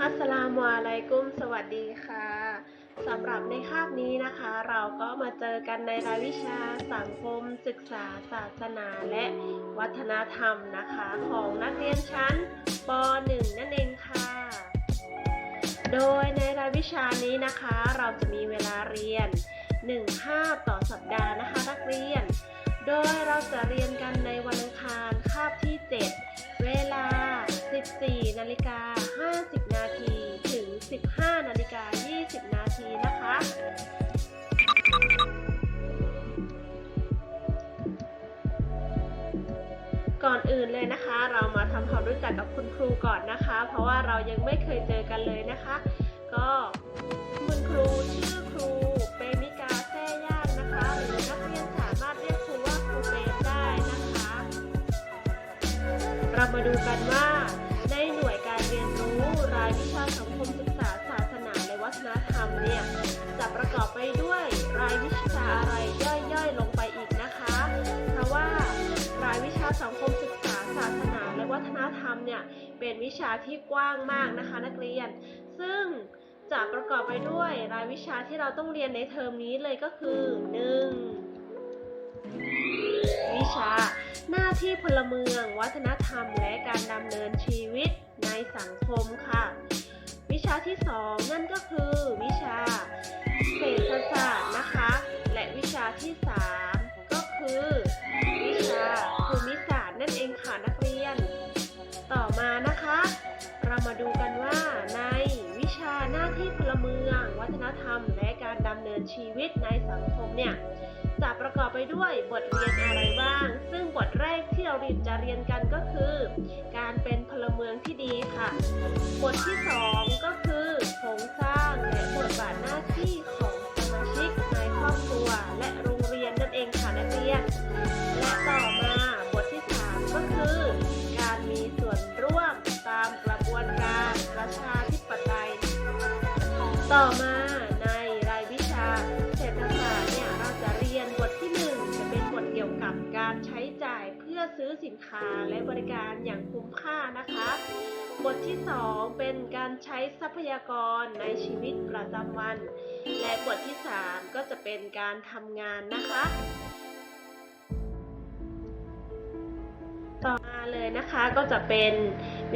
อัสสลามุอะลัยกุมสวัสดีค่ะสำหรับในคาบนี้นะคะ เราก็มาเจอกันในรายวิชาสังคม ศึกษา ศาสนาและวัฒนธรรมนะคะ ของนักเรียนชั้นป .1 นั่นเองค่ะ โดยในรายวิชานี้นะคะ เราจะมีเวลาเรียน1คาบต่อสัปดาห์นะคะนักเรียน โดยเราจะเรียนกันในวันอังคารคาบที่ 7 เวลา 14นาฬิกา50นาทีถึง 15 นาฬิกา 20 นาทีนะคะ ก่อนอื่นเลยนะคะ เรามาทำความรู้จักกับคุณครูก่อนนะคะ เพราะว่าเรายังไม่เคยเจอกันเลยนะคะ ก็คุณครูชื่อครูเปมิกาแซ่ย่างนะคะหรือนักเรียนสามารถเรียกครูว่าครูเปมได้นะคะ เรามาดูกันว่า ฒนธรรมเนี่ย จะประกอบไปด้วยรายวิชาอะไรย่อยๆ ลงไปอีกนะคะ เพราะว่ารายวิชาสังคมศึกษาศาสนา และวัฒนธรรมเนี่ย เป็นวิชาที่กว้างมากนะคะนักเรียน ซึ่งจะประกอบไปด้วยรายวิชาที่เราต้องเรียนในเทอมนี้เลยก็คือ 1. วิชา หน้าที่พลเมือง วัฒนธรรม และการดำเนินชีวิตในสังคมค่ะาที่ 2 นั่นก็คือวิชาเศรษฐศาสตร์นะคะ และวิชาที่ 3 ก็คือวิชาภูมิศาสตร์นั่นเองค่ะนักเรียน ต่อมานะคะ เรามาดูกันว่าในวิชาหน้าที่พลเมือง วัฒนธรรม และการดำเนินชีวิตในสังคมเนี่ย จะประกอบไปด้วยบทเรียนอะไรบ้าง ซึ่งบทแรกที่เราเรียนจะเรียนกันก็คือ การเป็นพลเมืองที่ดีค่ะ บทที่ 2 ก็คือโครงสร้างและบทบาทหน้าที่ อซื้อสินค้าและบริการอย่างคุ้มค่านะคะ บทที่ 2 เป็นการใช้ทรัพยากรในชีวิตประจำวัน และบทที่ 3 ก็จะเป็นการทำงานนะคะ ต่อมาเลยนะคะก็จะเป็น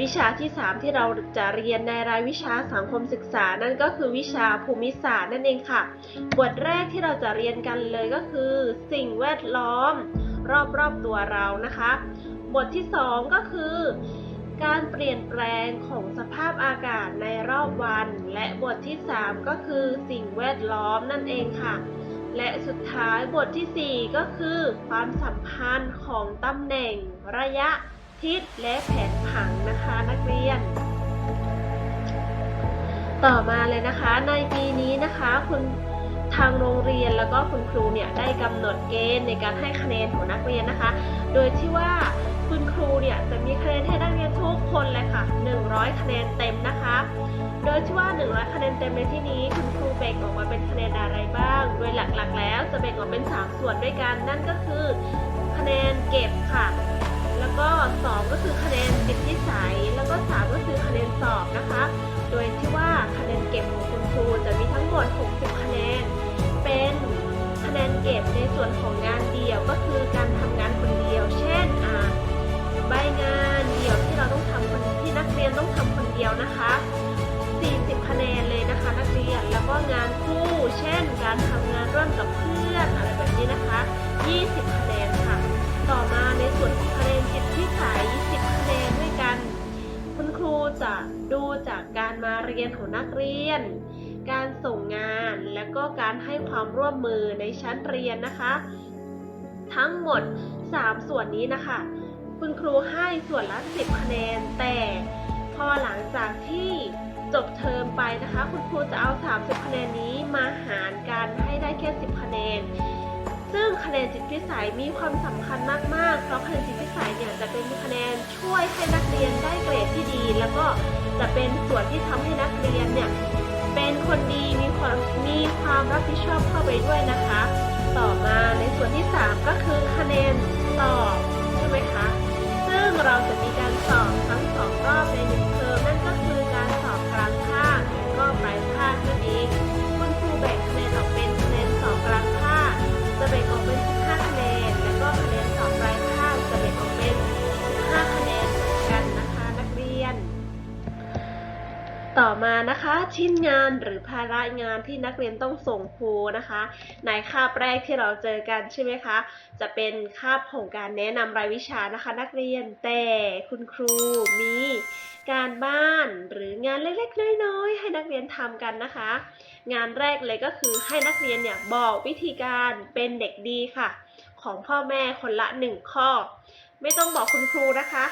วิชาที่ 3 ที่เราจะเรียนในรายวิชาสังคมศึกษา นั่นก็คือวิชาภูมิศาสตร์นั่นเองค่ะ บทแรกที่เราจะเรียนกันเลยก็คือ สิ่งแวดล้อม รอบๆตัวเรานะคะ บทที่ 2 ก็คือ การเปลี่ยนแปลงของสภาพอากาศในรอบวัน และบทที่ 3 ก็คือสิ่งแวดล้อมนั่นเองค่ะ และสุดท้ายบทที่ 4 ก็คือ ความสัมพันธ์ของตำแหน่ง ระยะ ทิศและแผนผังนะคะนักเรียนต่อมาเลยนะคะในปีนี้นะคะคุณ ทางโรงเรียนแล้วก็คุณครูเนี่ยได้กำหนดเกณฑ์ในการให้คะแนนของนักเรียนนะคะ โดยที่ว่าคุณครูเนี่ยจะมีคะแนนให้นักเรียนทุกคนเลยค่ะ 100 คะแนนเต็มนะคะ โดยที่ว่า 100 คะแนนเต็มในที่นี้คุณครูแบ่งออกมาเป็นคะแนนอะไรบ้าง โดยหลักๆ แล้วจะแบ่งออกเป็น 3 ส่วนด้วยกัน นั่นก็คือคะแนนเก็บค่ะ แล้วก็ 2 ก็คือคะแนนติดนิสัย แล้วก็ 3 ก็คือคะแนนสอบนะคะ โดยที่ว่าคะแนนเก็บของคุณครูจะมีทั้งหมด 60 คะแนน แนนเก็บในส่วนของงานเดี่ยวก็คือการทำงานคนเดียว เช่นอ่าใบงานเดี่ยวที่เราต้องทำคนที่นักเรียนต้องทำคนเดียวนะคะ 40 คะแนนเลยนะคะ นักเรียนแล้วก็งานคู่ เช่น การทำงานร่วมกับเพื่อนอะไรแบบนี้นะคะ 20 คะแนนค่ะ ต่อมาในส่วนของคะแนนจิตพิสัย10คะแนนด้วยกัน คุณครูจะดูจากการมาเรียนของนักเรียน การส่งงานและก็การให้ความร่วมมือในชั้นเรียนนะคะ ทั้งหมด 3 ส่วนนี้นะคะ คุณครูให้ส่วนละ 10 คะแนน แต่พอหลังจากที่จบเทอมไปนะคะ คุณครูจะเอา 30 คะแนนนี้มาหารกันให้ได้แค่ 10 คะแนน ซึ่งคะแนนจิตพิสัยมีความสำคัญมากๆ เพราะคะแนนจิตพิสัยเนี่ยจะเป็นคะแนนช่วยให้นักเรียนได้เกรดที่ดี แล้วก็จะเป็นส่วนที่ทำให้นักเรียนเนี่ย เป็นคนดีมีความมีความรับผิดชอบเข้าไปด้วยนะคะ ต่อมาในส่วนที่ 3 ก็คือคะแนนสอบใช่ไหมคะ ซึ่งเราจะมี ต่อมานะคะชิ้นงานหรือภาระงานที่นักเรียนต้องส่งครูนะคะ ในคาบแรกที่เราเจอกันใช่ไหมคะ จะเป็นคาบของการแนะนำรายวิชานะคะ นักเรียนแต่คุณครูมีการบ้านหรืองานเล็กๆน้อยๆให้นักเรียนทำกันนะคะ งานแรกเลยก็คือให้นักเรียนเนี่ยบอกวิธีการเป็นเด็กดีค่ะ ของพ่อแม่คนละหนึ่งข้อ ไม่ต้องบอกคุณครูนะคะ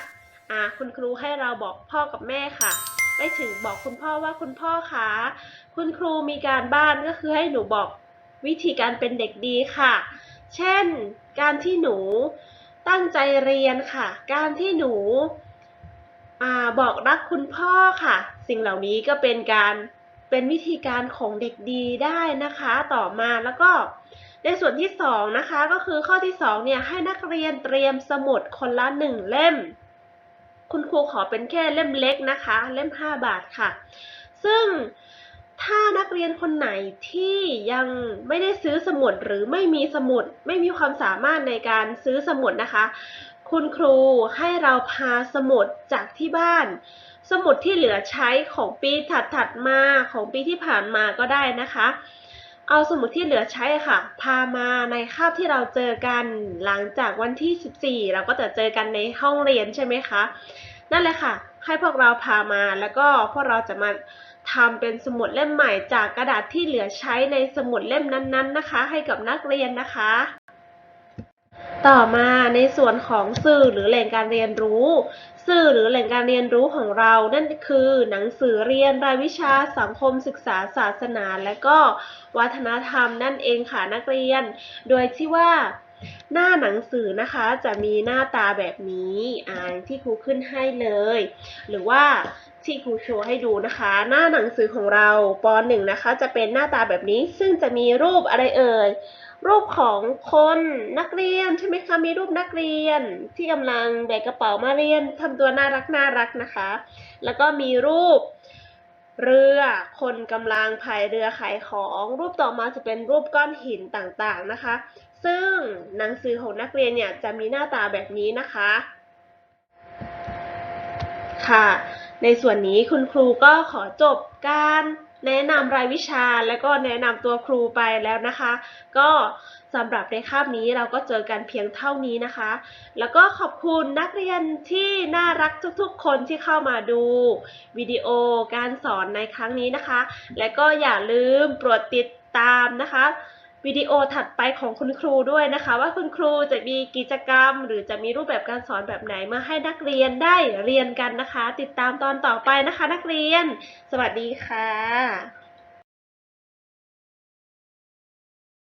อ่าคุณครูให้เราบอกพ่อกับแม่ค่ะ ไปถึงบอกคุณพ่อว่าคุณพ่อคะคุณครูมีการบ้านก็คือให้หนูบอกวิธีการเป็นเด็กดีค่ะ เช่น การที่หนูตั้งใจเรียนค่ะ การที่หนูอบอกรักคุณพ่อค่ะ สิ่งเหล่านี้ก็เป็นการเป็นวิธีการของเด็กดีได้นะคะ ต่อมาแล้วก็ในส่วนที่สองนะคะก็คือข้อที่สองเนี่ยให้นักเรียนเตรียมสมุดคนละหนึ่งเล่ม คุณครูขอเป็นแค่เล่มเล็กนะคะ เล่ม 5 บาทค่ะ ซึ่งถ้านักเรียนคนไหนที่ยังไม่ได้ซื้อสมุดหรือไม่มีสมุด ไม่มีความสามารถในการซื้อสมุดนะคะ คุณครูให้เราพาสมุดจากที่บ้าน สมุดที่เหลือใช้ของปีถัดๆมาของปีที่ผ่านมาก็ได้นะคะ เอาสมุดที่เหลือใช้ค่ะ พามาในคาบที่เราเจอกัน หลังจากวันที่ 14 เราก็จะเจอกันในห้องเรียนใช่ไหมคะ นั่นแหละค่ะ ให้พวกเราพามาแล้วก็พวกเราจะมาทำเป็นสมุดเล่มใหม่จากกระดาษที่เหลือใช้ในสมุดเล่มนั้นๆนะคะ ให้กับนักเรียนนะคะ ต่อมาในส่วนของสื่อหรือแหล่งการเรียนรู้ สื่อหรือแหล่งการเรียนรู้ของเรา นั่นคือหนังสือเรียนรายวิชาสังคมศึกษาศาสนา และก็วัฒนธรรมนั่นเองค่ะนักเรียน โดยที่ว่าหน้าหนังสือนะคะจะมีหน้าตาแบบนี้อ่าที่ครูขึ้นให้เลย หรือว่า ที่ครูโชว์ให้ดูนะคะ หน้าหนังสือของเราป .1 นะคะ จะเป็นหน้าตาแบบนี้ ซึ่งจะมีรูปอะไรเอ่ย รูปของคนนักเรียนใช่ไหมคะ มีรูปนักเรียนที่กำลังแบกกระเป๋ามาเรียนทำตัวน่ารักน่ารักนะคะ แล้วก็มีรูปเรือคนกำลังพายเรือขายของ รูปต่อมาจะเป็นรูปก้อนหินต่างๆนะคะ ซึ่งหนังสือของนักเรียนเนี่ยจะมีหน้าตาแบบนี้นะคะ ค่ะ ในส่วนนี้คุณครูก็ขอจบการแนะนำรายวิชาและก็แนะนำตัวครูไปแล้วนะคะ ก็สำหรับในคาบนี้เราก็เจอกันเพียงเท่านี้นะคะ แล้วก็ขอบคุณนักเรียนที่น่ารักทุกๆ คนที่เข้ามาดูวิดีโอการสอนในครั้งนี้นะคะ และก็อย่าลืมโปรดติดตามนะคะ วิดีโอถัดไปของคุณครูด้วยนะคะ ว่าคุณครูจะมีกิจกรรม หรือจะมีรูปแบบการสอนแบบไหนมาให้นักเรียนได้เรียนกันนะคะ ติดตามตอนต่อไปนะคะ นักเรียน สวัสดีค่ะ